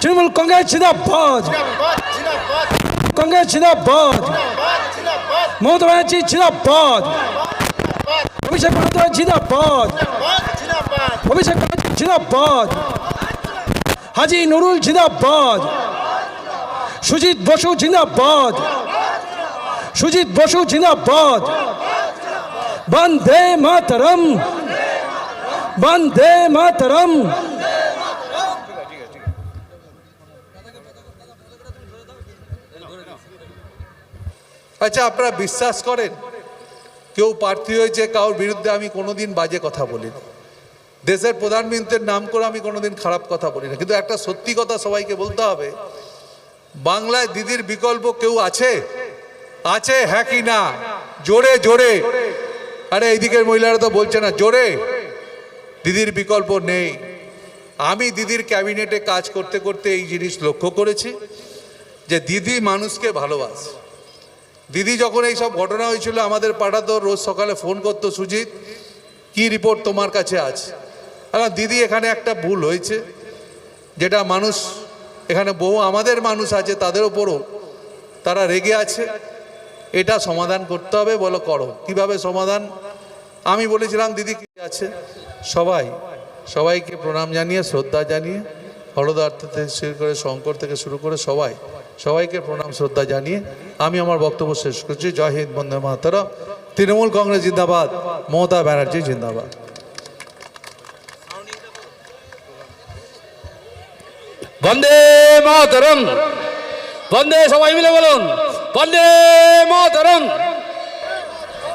তৃণমূল কংগ্রেস জিন্দাবাদ কংগ্রেস জিন্দাবাদ মমতা ব্যানার্জি জিন্দাবাদ অভিষেক বন্দ্যোপাধ্যায় জিন্দাবাদ অভিষেক ব্যানার্জি জিন্দাবাদ হাজি নুরুল জিন্দাবাদ সুজিত বসু জিন্দাবাদ সুজিত বসু জিন্দাবাদ বন্দে মাতরম বন্দে মাতরম আচ্ছা আপনারা বিশ্বাস করেন? কেউ প্রার্থী হয়েছে, কারোর বিরুদ্ধে আমি কোনোদিন বাজে কথা বলি না দেশের প্রধানমন্ত্রীর নাম করে আমি কোনোদিন খারাপ কথা বলি না কিন্তু একটা সত্যি কথা সবাইকে বলতে হবে, বাংলায় দিদির বিকল্প কেউ আছে? আছে হ্যাঁ কি না? জোরে জোরে। আরে, এইদিকের মহিলারা তো বলছে না, জোরে। দিদির বিকল্প নেই। আমি দিদির ক্যাবিনেটে কাজ করতে করতে এই জিনিস লক্ষ্য করেছি, যে দিদি মানুষকে ভালোবাসে। দিদি যখন এই সব ঘটনা হয়েছিল, আমাদের পাঠাতো রোজ সকালে ফোন করতো, সুজিত, কি রিপোর্ট তোমার কাছে আছে আর, দিদি, এখানে একটা ভুল হয়েছে, যেটা মানুষ, এখানে বহু আমাদের মানুষ আছে, তাদের ওপরও তারা রেগে আছে। এটা সমাধান করতে হবে বলো, করো। কীভাবে সমাধান? আমি বলেছিলাম, দিদি, কি আছে? সবাই, সবাইকে প্রণাম জানিয়ে, শ্রদ্ধা জানিয়ে হলদার থেকে শুরু করে শঙ্কর থেকে শুরু করে সবাই সবাইকে প্রণাম শ্রদ্ধা জানিয়ে আমি আমার বক্তব্য শেষ করছি। জয় হিন্দ বন্দে মাতারা তৃণমূল কংগ্রেস জিন্দাবাদ মমতা ব্যানার্জি জিন্দাবাদ। বন্দে মাতরম। বন্দে সবাই মিলে বলুন বন্দে মাতরম।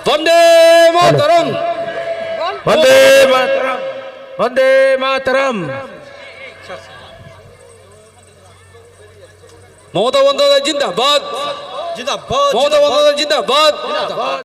বন্দে মাতরম। বন্দে মাতরম। বন্দে মাতরম। মমতা বন্দ্যোপাধ্যায় জিন্দাবাদ। জিন্দাবাদ মমতা বন্দ্যোপাধ্যায় জিন্দাবাদ।